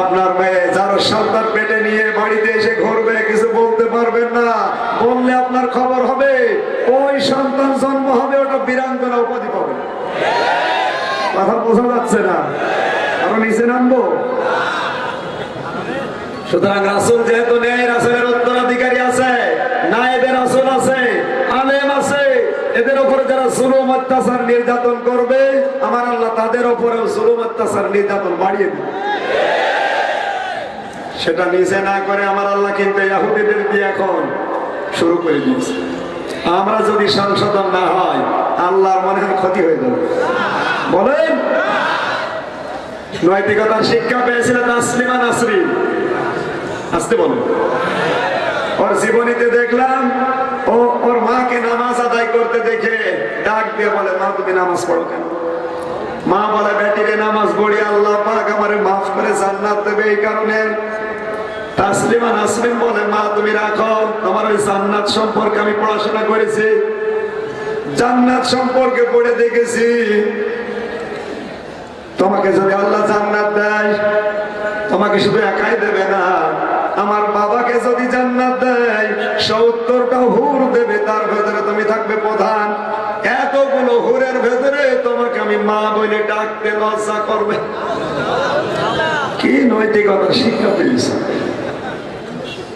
আপনার মেয়ে যার সন্তান পেটে নিয়ে বাড়িতে এসে ঘুরবে, কিছু বলতে পারবেন না। বললে আপনার খবর হবে, ওই সন্তান জন্ম হবে, ওটা বীরাঙ্গনা উপাধি পাবে। কথা বোঝা যাচ্ছে না? আরও নিচে নামবো? সুতরাং রাসুল যেহেতু নেই, রাসুলের উত্তরাধিকারী আছে, নায়েবের রাসুল আছে, আলেম আছে, এদের উপরে যারা জুলুম, অত্যাচার, নির্যাতন করবে, আমার আল্লাহ তাদের উপরেও জুলুম, অত্যাচার, নির্যাতন বাড়িয়ে দিবে। সেটা নিচে না করে আমার আল্লাহ কিন্তু ইয়াহুদিদের দিয়ে এখন শুরু করে দিয়েছে। আমরা যদি সংশোধন না হয়, আল্লাহর মনে হয় ক্ষতি হয়ে যাবে। বলেন? নৈতিকতার শিক্ষা পেয়েছিলেন নাসলিমা নাসরিন। আসতে বলুন। ওর জীবনীতে দেখলাম, ও ওর মাকে নামাজ আদায় করতে দেখে ডাক দিয়ে বলে, মা, তুমি নামাজ পড়ো কেন? মা বলে, বেটিরে নামাজ পড়ি, আল্লাহ পাক আমারে মাফ করে জান্নাত দেবে এই কারণে। তাসলিমা নাসরিন বলে মা, তুমি রাখো, তোমার ওই জান্নাত সম্পর্কে আমি পড়াশোনা করেছি। জান্নাত সম্পর্কে পড়ে দেখেছি। তোমাকে যদি আল্লাহ জান্নাত দেয়, তোমাকে শুধু একাই দেবে না, আমার বাবাকে যদি জান্নাত দেয়, সত্তরটা হুর দেবে, তার ভেতরে তুমি থাকবে প্রধান। এতগুলো হুরের ভেতরে তোমাকে আমি মা বলে ডাকতে লজ্জা করবে। কি নৈতিকতা, শিক্ষা পেয়েছে।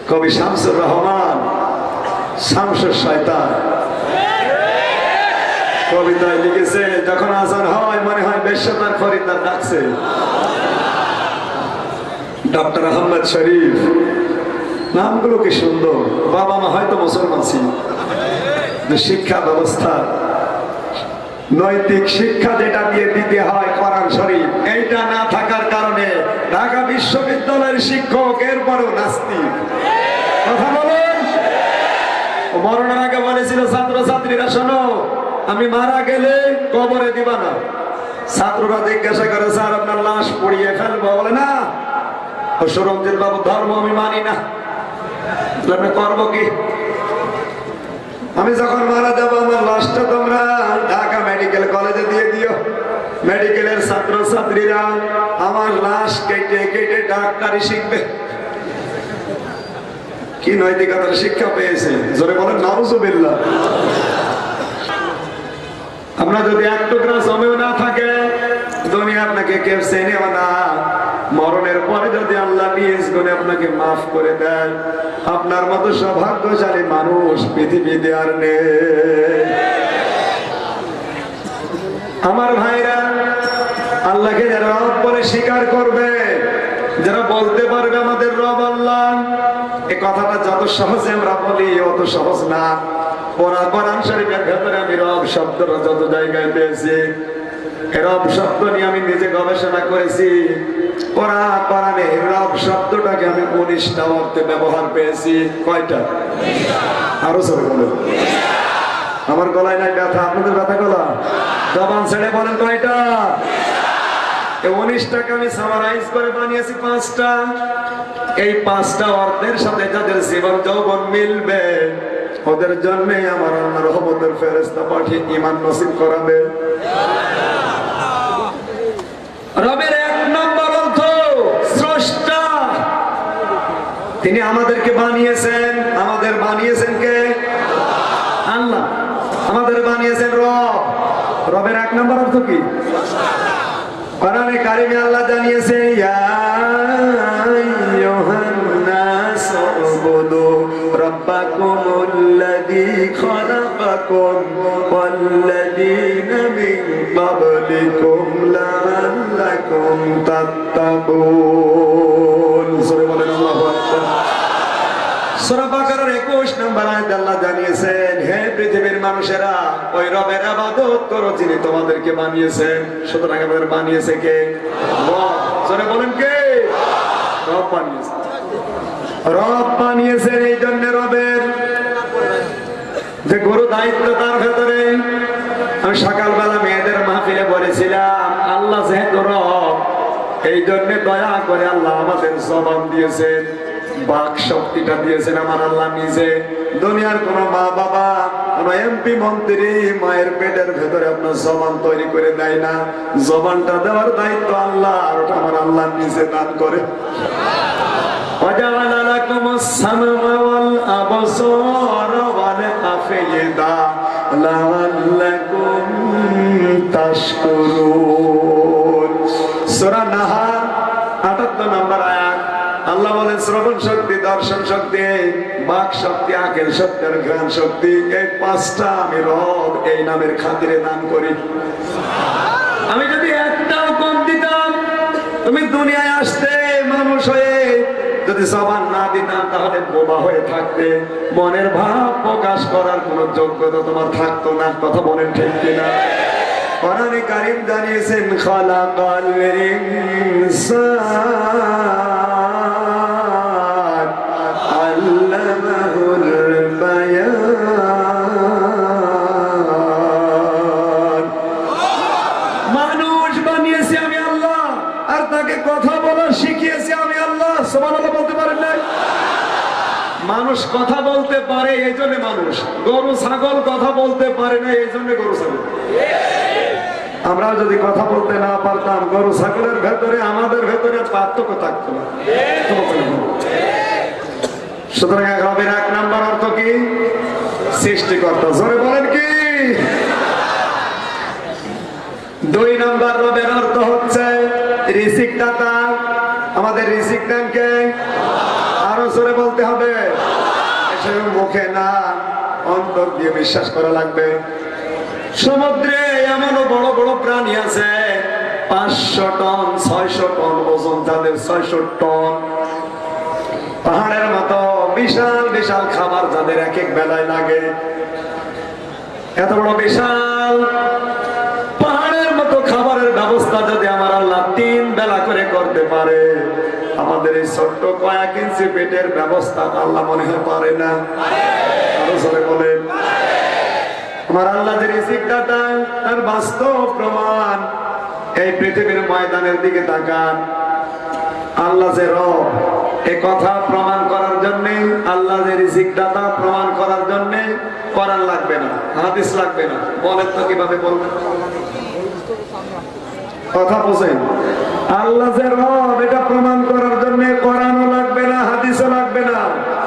কবি শামসুর রহমান, শামসুর শয়তান। কবিতায় লিখেছে, যখন আজান হয়, মনে হয় বেশ্যতার খরিদ্দার ডাকছে। ডক্টর আহমদ শরীফ, নামগুলো কি সুন্দর। বাবা মা হয়তো মুসলমান ছিল শিক্ষা ব্যবস্থা নৈতিক শিক্ষা যেটা দিয়ে দিতে হয় কোরআন শরীফ, এইটা না থাকার কারণে ঢাকা বিশ্ববিদ্যালয়ের শিক্ষক এরপরেও নাস্তিক। কথা বলেন? মরণের আগে বলেছিল ছাত্র ছাত্রীরা শোনো, আমি মারা গেলে কবরে দিবা না। ছাত্ররা জিজ্ঞাসা করে, স্যার, আপনার লাশ পড়িয়ে ফেলব? বলে, না। সুরঞ্জিত বাবু, ধর্ম আমি মানি না। করব কি? আমি যখন মারা যাব, আমার লাশটা তোমরা ঢাকা মেডিকেল কলেজে দিয়ে দিও মেডিকেলের ছাত্র ছাত্রীরা আমার লাশ কেটে কেটে ডাক্তারি শিখবে। কি নৈতিকতার শিক্ষা পেয়েছে জোরে বলেন, নাউজুবিল্লাহ। আমরা যদি এক টুকরা জমেও না থাকে, দুনিয়া আপনাকে কেউ চেনেও না। মরণের পরে যদি আল্লাহ নিজ গুণে আপনাকে মাফ করে দেন, আপনার মতো সৌভাগ্যশালী মানুষ পৃথিবীতে আর নেই। আমার ভাইরা, আল্লাহকে যারা রব বলে স্বীকার করবে, যারা বলতে পারবে আমাদের রব আল্লাহ, এ কথাটা যত সহজে আমরা বলি, অত সহজ না। ভেতরে আমি রব যত জায়গায় পেয়েছি রব শব্দ নিয়ে আমি নিজে গবেষণা করেছি। রব শব্দটাকে আমি উনিশটা অর্থে ব্যবহার পেয়েছি। কয়টা? আরও বলুন। আমার গলায় নাই ব্যথা, আপনাদের ব্যথা গলা? জবান ছেড়ে বলেন কয়টা এই পাঁচটা ইমান করাবে। এক নম্বর স্রষ্টা। তিনি আমাদেরকে বানিয়েছেন। আমাদের বানিয়েছেন কে? আমাদের বানিয়েছেন রব। রবের এক নম্বর অর্থ কি? কোরআনে কারিমে আল্লাহ জানিয়েছে ইয়া আইয়ুহান উবুদু রাব্বাকুমুল্লাযী খালাকাকুম ওয়াল্লাযীনা ক্বাবলিকুম লাআল্লাকুম তাত্তাকুন। সূরা বলেন আল্লাহু আকবার। সূরা বাকারার 21 নম্বর আয়াতে আল্লাহ জানিয়েছেন পৃথিবীর মানুষেরা, ওই রবের ইবাদত করো যিনি তোমাদেরকে বানিয়েছেন। সুতরাং আমাদের বানিয়েছে কে? জোরে বলেন কে? রব বানিয়েছে। রব বানিয়েছেন এই জন্য রবের যে গরু দায়িত্ব তার ভেতরে। আমি সকালবেলা মেয়েদের মাহফিলে বলেছিলাম, আল্লাহ যেহেতু রব, এই জন্য দয়া করে আল্লাহ আমাদের জবান দিয়েছেন। বাক শক্তিটা দিয়েছেন আমার আল্লাহ নিজে দুনিয়ার কোন মা বাবা কোন এমপি মন্ত্রী মায়ের পেটের ভেতরে আপনার জবান তৈরি করে দেয় না জবানটা দেওয়ার দায়িত্ব আল্লাহ আর ওটা আমার আল্লাহ নিজে দান করে وجعل لكم السمع والأبصار والأفئدة لعلكم تشكرون সূরা নাহার দর্শন শক্তি বাক শক্তি আকেল শক্তি জ্ঞান শক্তি, এই পাঁচটা আমি রব এই নামের খাতিরে দান করি। আমি যদি একটাও কম দিতাম, তুমি দুনিয়ায় আসতে মানুষ হয়ে যদি জবান না দিতাম, তাহলে বোবা হয়ে থাকতে। মনের ভাব প্রকাশ করার কোন যোগ্যতা তোমার থাকতো না, কথা বলেন ঠিক কিনা? কোরআনে কারিম জানিয়েছেন, খালাকাল ইনসান মানুষ কথা বলতে পারে, এই জন্য মানুষ। গরু, ছাগল কথা বলতে পারে না, এই জন্য গরু, ছাগল। আমরা যদি কথা বলতে না পারতাম, গরু, ছাগলের ভেতরে, আমাদের ভেতরে পার্থক্য থাকতো না। সুতরাং এক নাম্বার অর্থ কি? সৃষ্টিকর্তা। জোরে বলেন কি? দুই নম্বর রবের অর্থ হচ্ছে রিসিক দাতা। আমাদের রিসিক দানকে আরও জোরে বলতে হবে। মুখে না, অন্তর দিয়ে বিশ্বাস করা লাগবে। সমুদ্রে এমনও বড় বড় প্রাণী আছে, পাঁচশো টন, ছয়শো টন ওজন তাদের ছয়শো টন। পাহাড়ের মতো বিশাল বিশাল খাবার যাদের এক এক বেলায় লাগে। এত বড় বিশাল পাহাড়ের মতো খাবারের ব্যবস্থা যদি আমার আল্লাহ তিন বেলা করে করতে পারে। আমাদের এই ছোট্ট কয়েক ইঞ্চি পেটের ব্যবস্থা আল্লাহ মনে হয় পারে না। বলেন। আমার আল্লাহ যে রিসিক তার বাস্তব প্রমাণ এই পৃথিবীর ময়দানের দিকে তাকান। আল্লাহ যে রব, এ কথা প্রমাণ করার জন্য, আল্লাহ যে রিজিক দাতা প্রমাণ করার জন্য, করার লাগবে না, হাদিস লাগবে না। বলেন তো কীভাবে বলবেন? কথা বোঝেন আল্লাহ এটা প্রমাণ করার জন্য করানো লাগবে না, হাদিসও লাগবে না।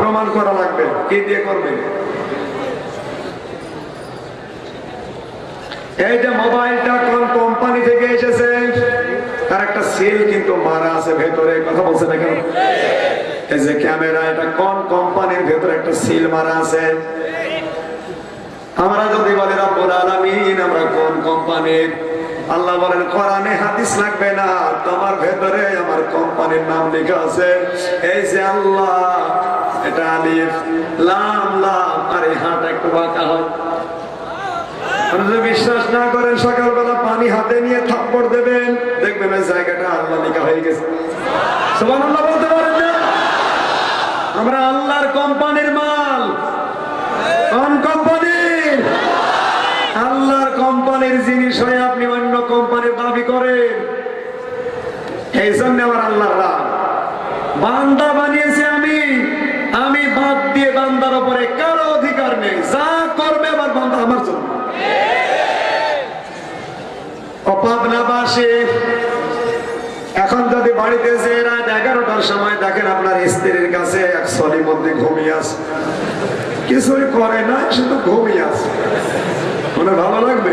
প্রমাণ করা লাগবে কি দিয়ে করবে? এই যে মোবাইলটা কোন কোম্পানি থেকে এসেছে, তার একটা সিল কিন্তু মারা আছে ভেতরে। কথা বলছে না কেন? এই যে ক্যামেরা, এটা কোন কোম্পানির ভেতরে একটা সিল মারা আছে? আমরা যদি বলি, রব্বুল আলামিন, আমরা কোন কোম্পানির আল্লাহ বলেন, কোরআনে হাদিস লাগবে না, তোমার ভেতরে আমার কোম্পানির নাম লেখা আছে। এই যে আল্লাহ, এটা আলিফ, লাম লাম, আর এই হাত একটু বাঁকা হয়। বিশ্বাস না করেন, সকালবেলা পানি হাতে নিয়ে থাপ্পড় দেবেন, দেখবেন জায়গাটা আল্লাহ লেখা হয়ে গেছে। সবান আল্লাহ বলতে পারেন না? আমরা আল্লাহর কোম্পানির মাল। কোন কোম্পানির? আল্লাহর কোম্পানির জিনিস হয়ে আপনি কোম্পানির দাবি করেন এই জন্য আমার আল্লাহ বান্দা আমি আমি বাদ দিয়ে বান্দার উপরে কারও অধিকার নেই। যা করবে আমার বান্দা আমার জন্য। এখন যদি বাড়িতে এগারোটার সময় দেখেন আপনার স্ত্রীর কাছে এক সলির মধ্যে ঘুমিয়ে আছে। কিছুই করে না, শুধু ঘুমিয়ে আছে। মনে ভালো লাগবে?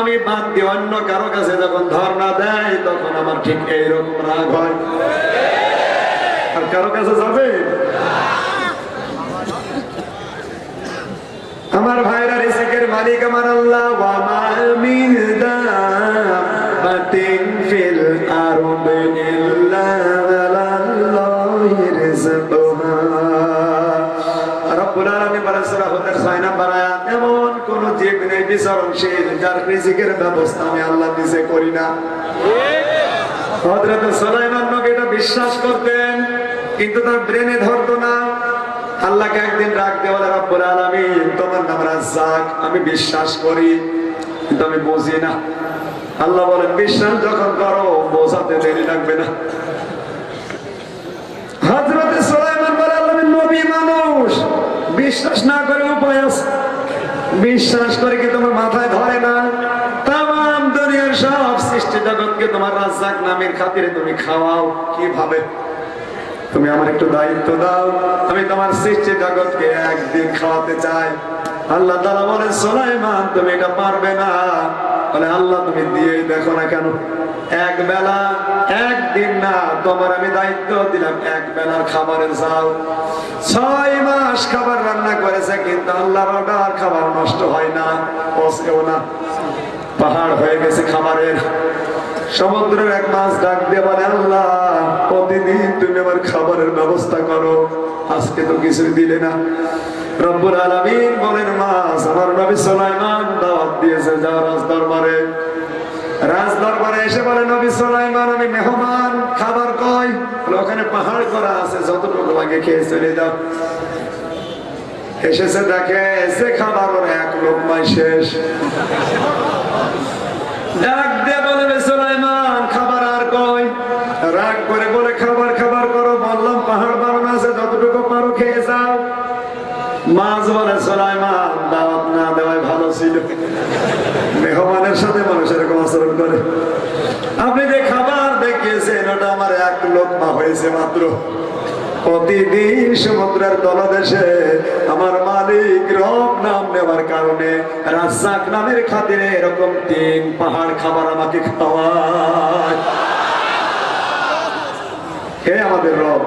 আমি বাদ দিয়ে অন্য কারও কাছে যখন ধর্ণা দেয়, তখন আমার ঠিক এইরকম রাগ হয়। আর কারও কাছে যাবে? আমার ভাইরা রিসিকের মালিক আমার আল্লাহ ফিল রব্বুল আলামিন বলেছেন হুদের 6 নম্বর আয়াত এবং বিচরণশীল যার ব্যবস্থা আমি আল্লাহ নিজে করি না। এটা বিশ্বাস করতেন, কিন্তু তার ব্রেনে ধরতো না। আল্লাহকে একদিন রব্বুল আলামিন, তোমার নাম রাজ্জাক, আমি বিশ্বাস করি, কিন্তু আমি বুঝি না। আল্লাহ বলেন, বিশ্বাস যখন করো, বোঝাতে দেরি লাগবে না। হযরত সুলাইমান বলে, আল্লাহ নবী মানুষ, বিশ্বাস না করে উপায় আছে। বিশ্বাস করে কি তোমার মাথায় ধরে না? তাম দুনিয়ার সব সৃষ্টি জগৎকে তোমার রাজ্জাক নামের খাতিরে তুমি খাওয়াও। কীভাবে? তুমি আমার একটু দায়িত্ব দাও। আমি তোমার সৃষ্টি জগৎকে একদিন খাওয়াতে চাই। আল্লাহ তালা বলে সোলাইমান, তুমি এটা পারবে না। বলে, আল্লাহ, তুমি দিয়েই দেখো না কেন? এক বেলা, একদিন না, তোমার আমি দায়িত্ব দিলাম, এক বেলার খাবারের চাও ছয় মাস খাবার রান্না করেছে, কিন্তু আল্লাহর অর্ডার খাবার নষ্ট হয় না, পচেও না। পাহাড় হয়ে গেছে খাবারের। সমুদ্রের এক মাছ ডাক দিয়ে বলে, আল্লাহ, প্রতিদিন তুমি আমার খাবারের ব্যবস্থা করো। আজকে তো কিছু দিলে না। রব্বুল আলামিন বলেন মাছ আমার নবী সুলাইমান দাওয়াত দিয়েছে, যাও রাজ দরবারে রাজ দরবারে এসে বলে, নবী সুলাইমান, আমি মেহমান, খাবার কই? ওখানে পাহাড় করা আছে, যতটুকু লাগে খেয়ে চলে যাও। এসেছে, দেখে এসে খাবার ওর এক লোকমাই শেষ। ডাক দিয়ে বলে সুলাইমান, খাবার আর কই? রাগ করে বলে, খাবার খাবার করো বললাম পাহাড় বানানো আছে যতটুকু পারো খেয়ে যাও মাছ বলে সুলাইমান, দাওয়াত না দেওয়াই ভালো ছিল। এরকম আচরণ করে। আপনি যে খাবার দেখিয়েছেন, ওটা আমার এক লোকমা হয়েছে মাত্র। প্রতিদিন সমুদ্রের তলদেশে আমার মালিক রব নাম নেওয়ার কারণে রাজ্জাক নামের খাতিরে এরকম তিন পাহাড় খাবার আমাকে খাওয়ায়। হে আমাদের রব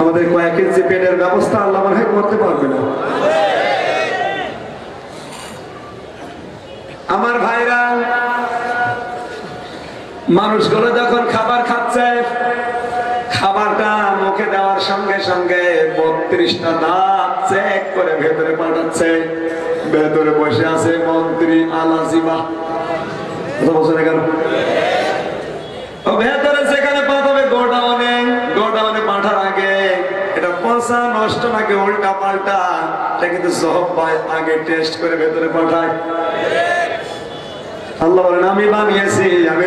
আমাদের কয়েক ইঞ্চি পেটের ব্যবস্থা আল্লাহ মনে হয় করতে পারবে না। আমার ভাইরা মানুষগুলো যখন খাবার খাচ্ছে, খাবারটা মুখে দেওয়ার সঙ্গে সঙ্গে বত্রিশটা দাঁত চেক করে ভেতরে পাঠাচ্ছে। ভেতরে বসে আছে মন্ত্রী আলাজিবা কথা বলছে কেন নাকি উল্টা পাল্টা এটা কিন্তু সব পায়, আগে টেস্ট করে ভেতরে পাঠায়। আল্লাহ আমি বানিয়েছি, আমি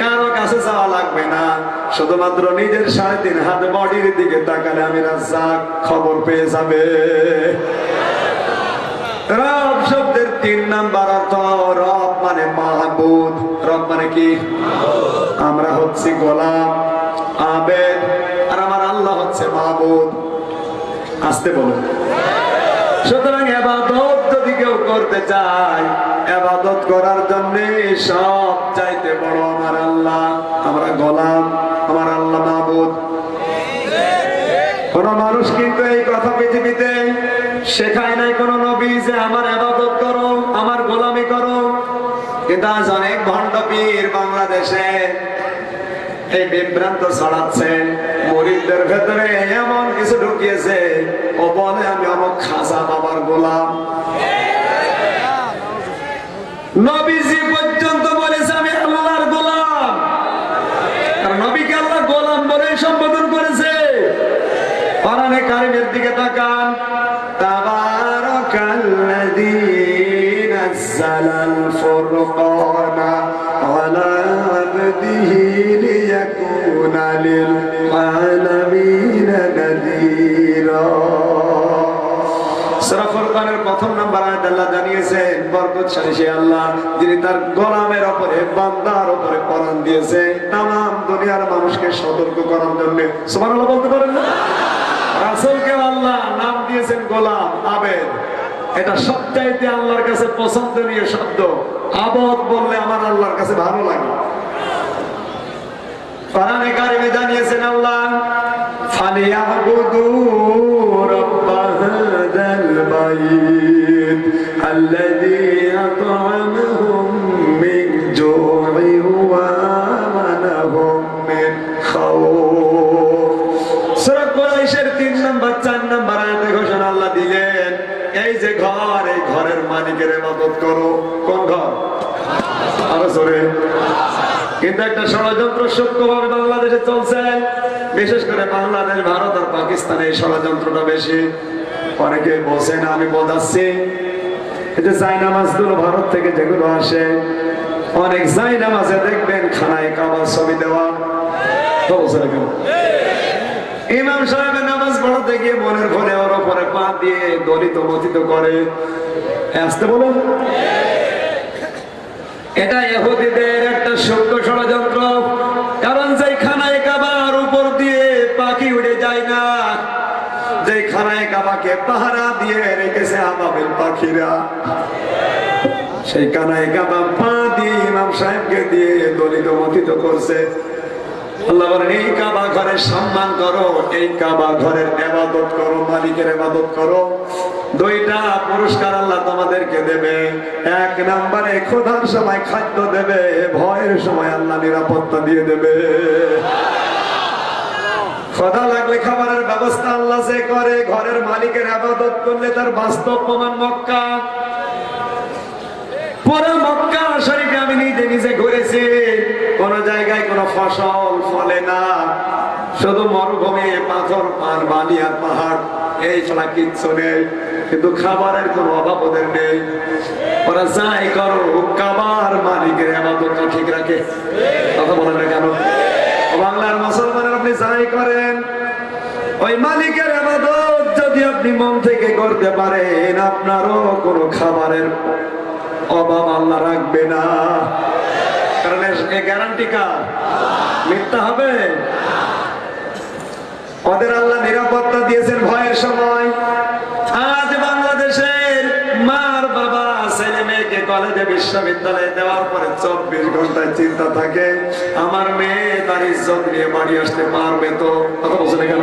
কারও কাছে যাওয়া লাগবে না। শুধুমাত্র নিজের সাড়ে তিন হাত বডির দিকে তাকালে আমি রাজ্জাক খবর পেয়ে যাবে। রব শব্দের তিন নাম্বার অর্থ, রব মানে মাহবুদ রব মানে কি? আমরা হচ্ছি গোলাম, আবেদ, আর আমার আল্লাহ হচ্ছে মাহবুদ আসতে বলুন সুতরাং এবাদত যদি কেউ করতে চায়, এবাদত করার জন্য সব চাইতে বড় আমার আল্লাহ, আমরা গোলাম, আমার আল্লাহ মাহবুদ। কোন মানুষ কিন্তু এই কথা পৃথিবীতে শেখায় নাই, কোন নবী যে আমার আবাদত করো, আমার গোলামি করো। কিন্তু আজ অনেক ভণ্ড পীর বাংলাদেশে এই বিভ্রান্ত ছড়াচ্ছেন মরিদদের ভেতরে এমন কিছু ঢুকিয়েছে ও বলে আমি আমার খাজা বাবার গোলাম। প্রথম নাম্বার আয়াত আল্লাহ জানিয়েছেন, বরকতশালী সে আল্লাহ, যিনি তার গোলামের উপরে বান্দার উপরে কোরআন দিয়েছে। তাম দুনিয়ার মানুষকে সতর্ক করার জন্য। সুবহানাল্লাহ বলতে পারেন না? রাসূলকে আল্লাহ নাম দিয়েছেন গোলাম, আবেদ। এটা সবচাইতে আল্লাহর কাছে পছন্দনীয় শব্দ। আবদ বললে আমার আল্লাহর কাছে ভালো লাগে। কোরআনে কারিমে জানিয়েছেন আল্লাহ, ফালিয়াবুদু রাব্ব হাযাল বাইত। আল্লাযী আত'আমাহুম মিন জু'ইন ওয়া আমানাহুম মিন খাউফ সূরা কুরাইশের 3 নাম্বার 4 নাম্বার আয়াতে ঘোষণা আল্লাহ দিলেন মালিকের ইবাদত করো। কোন ঘর? আরও কিন্তু একটা ষড়যন্ত্র সূক্ষ্মভাবে বাংলাদেশে চলছে। বিশেষ করে বাংলাদেশ, ভারত আর পাকিস্তানে এই ষড়যন্ত্রটা বেশি। অনেকে বলছেন আমি বোঝাচ্ছি। যে গুলো ভারত থেকে যেগুলো আসে, অনেক জাইনামাজে দেখবেন খানায় কাবার ছবি দেওয়া? ইমাম নামাজ পড়াতে গিয়ে মনের ওর উপরে পা দিয়ে দলিত মথিত করে। আসতে বলুন। এটা ইহুদিদের একটা সূক্ষ্ম ষড়যন্ত্র। কারণ যেই খানায় কাবার উপর দিয়ে পাখি উড়ে যায় না যে খানায় কাবাকে আবাবিল পাখিরা সেই কানায় কাবা পা দিয়ে ইমাম সাহেবকে দিয়ে দলিত মথিত করছে। আল্লাহ বলেন, এই কাবা সম্মান করো, এই কাবা ঘরের এবাদত করো, মালিকের এবাদত করো। দুইটা পুরস্কার আল্লাহ তোমাদেরকে দেবে। এক নম্বরে ক্ষুধার সময় খাদ্য দেবে, ভয়ের সময় আল্লাহ নিরাপত্তা দিয়ে দেবে। ক্ষুধা লাগলে খাবারের ব্যবস্থা আল্লাহ সে করে, ঘরের মালিকের আবাদত করলে তার বাস্তব প্রমাণ মক্কা। মক্কা শরীফে আমি নিজে নিজে ঘুরেছি। কোন জায়গায় কোনো ফসল, ফলে না। শুধু মরুভূমি, পাথর, পান, বালি আর পাহাড়, এই ছাড়া কিচ্ছু নেই। কিন্তু খাবারের কোনো অভাব ওদের নেই। ওরা যাই করো কাবার মালিকের আবাদতটা ঠিক রাখে। কথা বলেন না কেন? বাংলার মুসলমানের আপনি যাই করেন, ওই মালিকের আবাদত যদি আপনি মন থেকে করতে পারেন, আপনারও কোনো খাবারের অভাব আল্লাহ রাখবে না। কারণ গ্যারান্টি কার? মিথ্যা হবে? ওদের আল্লাহ নিরাপত্তা দিয়েছেন ভয়ের সময় আজ বাংলাদেশের মার বাবা ছেলে কলেজে বিশ্ববিদ্যালয়ে দেওয়ার পরে চব্বিশ ঘন্টায় চিন্তা থাকে, আমার মেয়ে তার ইজ্জত নিয়ে বাড়ি আসতে পারবে তো? কথা বলছেন কেন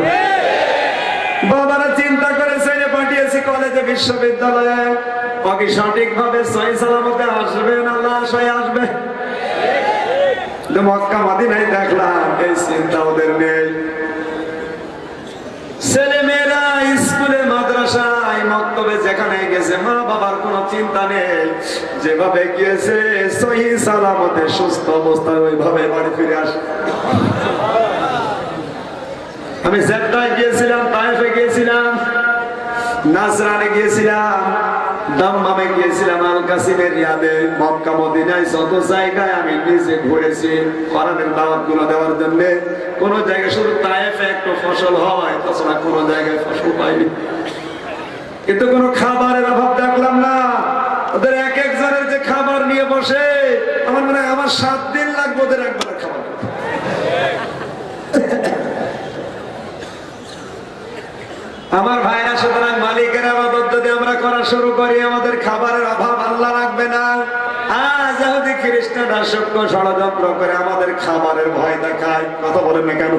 বাবারা চিন্তা করে ছেলে পাঠিয়েছি কলেজে বিশ্ববিদ্যালয়ে। ওকে সঠিক ভাবে সহি সালামতে আসবে না, লাশ হয়ে আসবে। মক্কা মাদিনায় দেখলাম, এই চিন্তা ওদের নেই। ছেলে মেয়েরা আমি জেদ্দায় গিয়েছিলাম, তাইফে গিয়েছিলাম, নাসরানে গিয়েছিলাম, দাম্মামে গিয়েছিলাম আল কাসিমের রিয়াদে, মক্কা, মদিনায় যত জায়গায় আমি নিজে ঘুরেছি, কোরআনের দাওয়াতগুলো দেওয়ার জন্য, কোন জায়গায় শুধু তাইফে একটু ফসল হয় তাছাড়া কোন জায়গায় ফসল পাইনি কিন্তু কোনো খাবারের অভাব দেখলাম না। ওদের এক একজনের যে খাবার নিয়ে বসে, আমার মনে হয় আমার সাত দিন লাগবে ওদের একবার খাবার আমার ভাইরা সুতরাং মালিকের আবাদত যদি আমরা করা শুরু করি, আমাদের খাবারের অভাব আল্লাহ রাখবে না। আজ যদি খ্রিস্টানরা সূক্ষ্ম ষড়যন্ত্র করে আমাদের খাবারের ভয় দেখায়, কথা বলেন না কেন?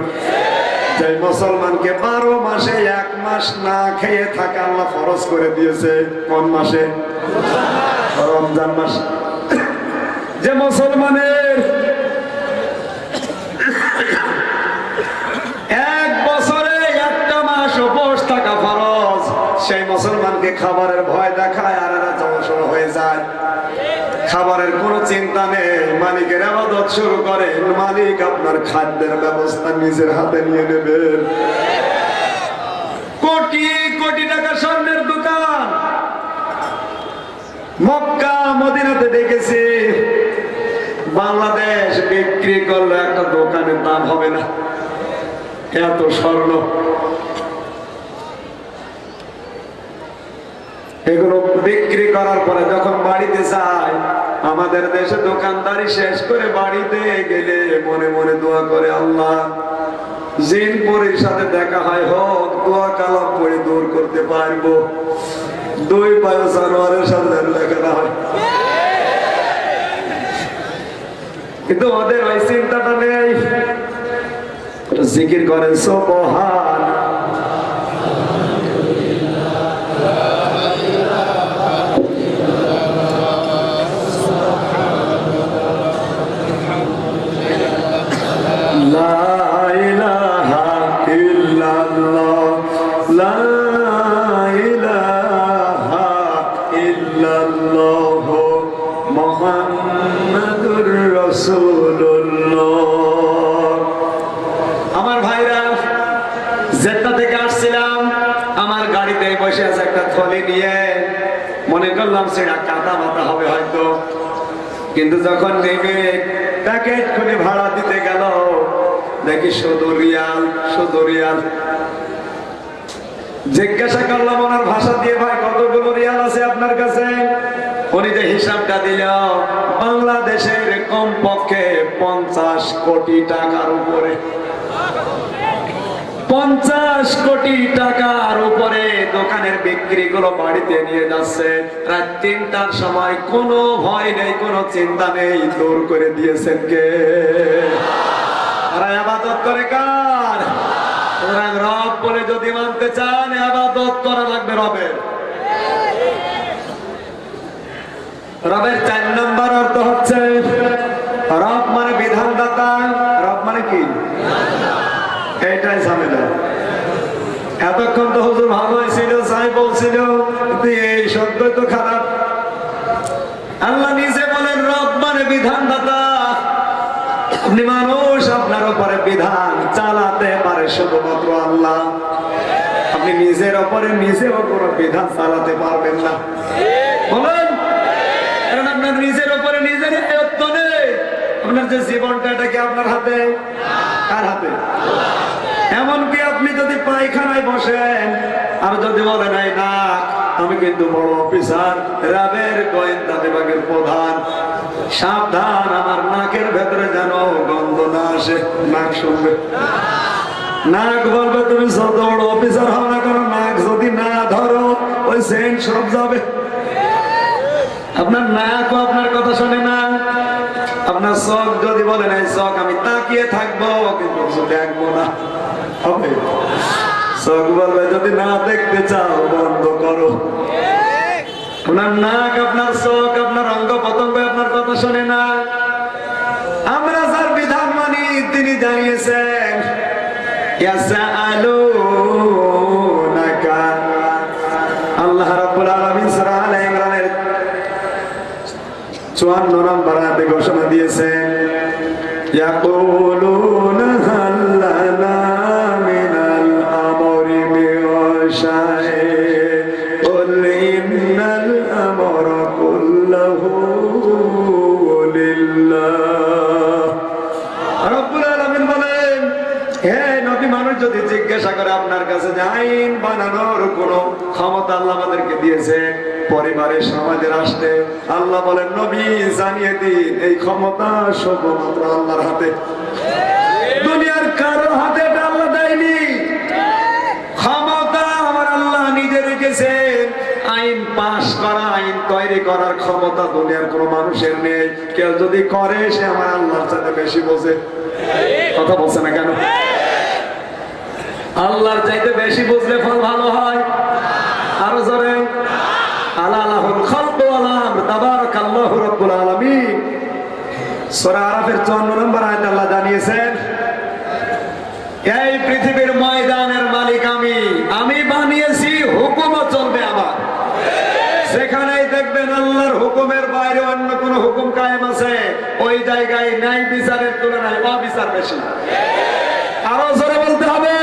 যে মুসলমানকে বারো মাসে এক মাস না খেয়ে থাকা আল্লাহ ফরজ করে দিয়েছে। কোন মাসে? রমজান মাস। যে মুসলমানের এক বছরে একটা মাস উপোস থাকা ফরজ, সেই মুসলমানকে খাবারের ভয় দেখায় আর এরা জমসর হয়ে যায়। খাবারের কোনো চিন্তা নেই। মালিকের আবাদত শুরু করেন। মালিক আপনার খাদ্যের ব্যবস্থা নিজের হাতে নিয়ে নেবেন কোটি কোটি টাকা স্বর্ণের দোকান। মক্কা, মদিনাতে দেখেছি। বাংলাদেশ বিক্রি করলে একটা দোকানের দাম হবে না। এত স্বর্ণ। এগুলো বিক্রি করার পরে যখন বাড়িতে যায়, আমাদের দেশে দোকানদারি শেষ করে বাড়িতে গেলে মনে মনে দোয়া করে, আল্লাহ, জিন পরির সাথে দেখা হয়, হোক, দোয়া কালাম পড়ে দূর করতে পারব। দুই পায় সানোয়ারের সাথে দেখা হয়। কিন্তু ওদের ওই চিন্তাটা নেই। জিকির করেন, সোবহান ইল্লাল্লাহ মুহাম্মাদুর রাসূলুল্লাহ। আমার ভাইরা, জেদ্দা থেকে আসছিলাম, আমার গাড়িতে বসে আছে একটা থলি নিয়ে। মনে করলাম সেটা কাঁদা মাথা হবে হয়তো। কিন্তু যখন নেমে প্যাকেট খুলে ভাড়া দিতে গেল, দেখি শুধু রিয়াল শুধু রিয়াল। জিজ্ঞাসা করলাম, ওনার ভাষা দিয়ে ভাই কতগুলো রিয়াল আছে আপনার কাছে? উনি যে হিসাবটা দিল, বাংলাদেশের কম পক্ষে পঞ্চাশ কোটি টাকার উপরে। পঞ্চাশ কোটি টাকার উপরে দোকানের বিক্রি গুলো বাড়িতে নিয়ে যাচ্ছে। রাত তিনটার সময় কোনো ভয় নেই, কোনো চিন্তা নেই, দূর করে দিয়েছেন কে? তারা আবাদত করে কার? রব বলে যদি মানতে চান করা লাগবে রবের। রবের চার নম্বর অর্থ হচ্ছে, রব মানে বিধানদাতা, রব মানে কি? ঝামেলা। এতক্ষণ তো হুজুর ভালো বলছিল এই তো খারাপ। আল্লাহ নিজে বলেন, রব মানে বিধানদাতা। আপনি মানুষ, আপনার উপরে বিধান চালাতে পারে শুধুমাত্র আল্লাহ। আপনি নিজের উপরে নিজেও কোনো বিধান চালাতে পারবেন না। বলেন? কারণ আপনার নিজের উপরে নিজের আয়ত্ত নেই। আপনার যে জীবনটা, এটা কি আপনার হাতে? কার হাতে? এমনকি আপনি যদি পায়খানায় বসেন, আর যদি বলেন না আমি কিন্তু বড় অফিসার, রাবের গোয়েন্দা বিভাগের প্রধান। সাবধান, আমার নাকের ভেতরে যেন গন্ধ না আসে, নাক শুনবে। নাক বলবে, তুমি যত বড় অফিসার হও না কেন নাক যদি না ধরো, ওই সেন্ট সব যাবে। আপনার আপনার কথা না। আপনার চোখ যদি চোখ আমি তাকিয়ে থাকব কিন্তু দেখব না। হবে। চোখ বলবে, যদি না দেখতে চাও, বন্ধ করো। আপনার নাক, আপনার চোখ, আপনার অঙ্গ পতঙ্গ আপনার কথা শোনে না। আমরা যার বিধান মানি, তিনি জানিয়েছেন ইয়াসআলুনাকা আল্লাহ রাব্বুল আলামিন সূরা আলে ইমরানের 54 নম্বর আয়াতে ঘোষণা দিয়েছেন ইয়াকুলুনা কাছে যে আইন বানানোর কোন ক্ষমতা আল্লাহ আমাদেরকে দিয়েছে। পরিবারের সমাজের রাষ্ট্রে আল্লাহ বলেন, নবী, জানিয়ে দিন, এই ক্ষমতা শুধুমাত্র আল্লাহর হাতে। দুনিয়ার কারোর হাতে আল্লাহ দেয়নি। ক্ষমতা আমার আল্লাহ নিজে রেখেছেন। আইন পাশ করা, আইন তৈরি করার ক্ষমতা দুনিয়ার কোন মানুষের নেই। কেউ যদি করে, সে আমার আল্লাহর সাথে বেশি বোঝে। কথা বলছে না কেন? আল্লাহর চাইতে বেশি বুঝলে ফল ভালো হয়। আরও জোরে। আল্লাহ খালকু ওয়াল আমর। তাবারাকাল্লাহু রাব্বুল আলামিন। সূরা আরাফের 54 নম্বর আয়াত আল্লাহ জানিয়েছেন, এই পৃথিবীর ময়দানের মালিক আমি। আমি বানিয়েছি হুকুমও চলবে সেখানেই দেখবেন আল্লাহর হুকুমের বাইরে অন্য কোন হুকুম কায়েম আছে। ওই জায়গায় ন্যায় বিচারের তুলনায় অবিচার বেশি। আরও জোরে বলতে হবে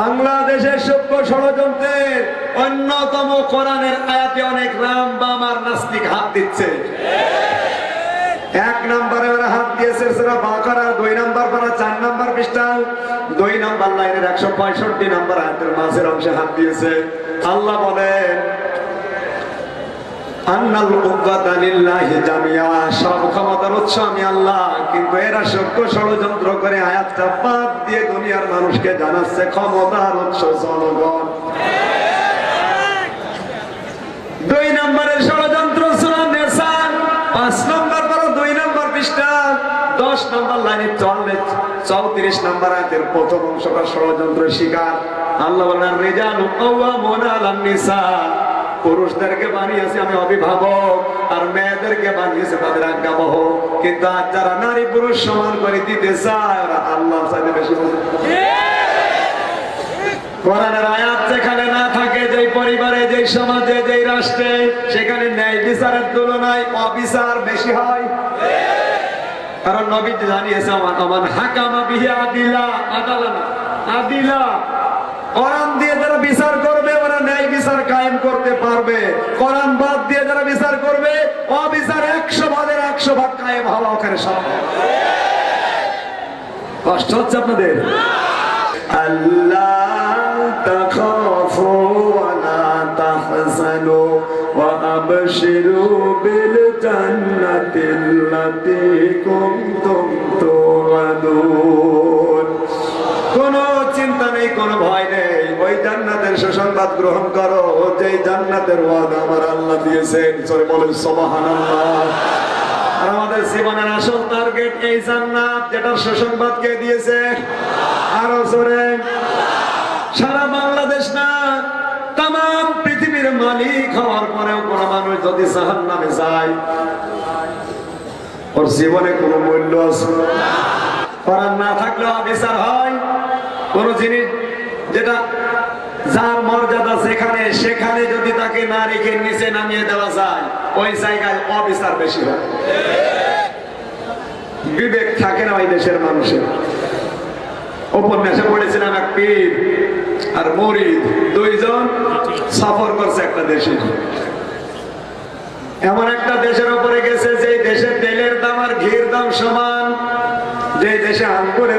বাংলাদেশের সভ্য ষড়যন্ত্রের অন্যতম কোরআনের আয়াতে অনেক রাম বামার নাস্তিক হাত দিচ্ছে। এক নম্বরে ওরা হাত দিয়েছে সেটা বাঁকারা, দুই নম্বর পারা, চার নম্বর পৃষ্ঠা দুই নম্বর লাইনের একশো পঁয়ষট্টি নম্বর আয়াতের মাঝের অংশে হাত দিয়েছে। আল্লাহ বলেন আল্লাহ। কিন্তু এরা ষড়যন্ত্র করে আয়াতটা দিয়ে দুনিয়ার মানুষকে জানাচ্ছে ক্ষমতার দুই নম্বরের ষড়যন্ত্র সূরা নেসা। পাঁচ নম্বর দুই নম্বর পৃষ্ঠা। দশ নম্বর লাইনে চল্লিশ, চৌত্রিশ নম্বর আয়াতের প্রথম অংশটা ষড়যন্ত্র শিকার। আল্লাহ রেজাল পুরুষদেরকে বানিয়েছে আমি অভিভাবক, আর মেয়েদেরকে বানিয়েছে তাদের আজ্ঞাবহ কিন্তু আজ যারা নারী পুরুষ সমান করে দিতে চায়, ওরা আল্লাহর চাইতে বেশি হয়। কারণ নবী জানিয়েছে, আমার হাকামা যারা বিচার বিচার কায়েম করতে পারবে। কোরআন বাদ দিয়ে যারা বিচার করবে অবিচার একশো ভাগের একশো ভাগ কায়েম হওয়া ওখানে সম্ভব। কষ্ট হচ্ছে আপনাদের? আল্লাহ কোন চিন্তা নেই কোন ভয় নেই। ওই জান্নাতের সুসংবাদ গ্রহণ করো। যেই জান্নাতের ওয়াদা আমার আল্লাহ দিয়েছেন। সরে বলেন, সুবহানাল্লাহ। আর আমাদের জীবনের আসল টার্গেট এই জান্নাত, যেটার সুসংবাদ কে দিয়েছে? আরও জোরে। সারা বাংলাদেশ না তাম পৃথিবীর মালিক হওয়ার পরেও কোন মানুষ যদি জাহান নামে যায়, ওর জীবনে কোনো মূল্য আছে? না থাকলেও বিচার হয়। কোন জিনিস যেটা যার মর্যাদা যেখানে সেখানে যদি তাকে না রেখে নিচে নামিয়ে দেওয়া যায়, ওই জায়গায় অবিচার বেশি হয়। বিবেক থাকে না ওই দেশের মানুষের। উপন্যাসে পড়েছিলাম এক পীর আর মরিদ, দুইজন সফর করছে একটা দেশে। এমন একটা দেশের উপরে গেছে যে দেশের তেলের দাম আর ঘির দাম সমান, যে দেশে আঙ্গুরের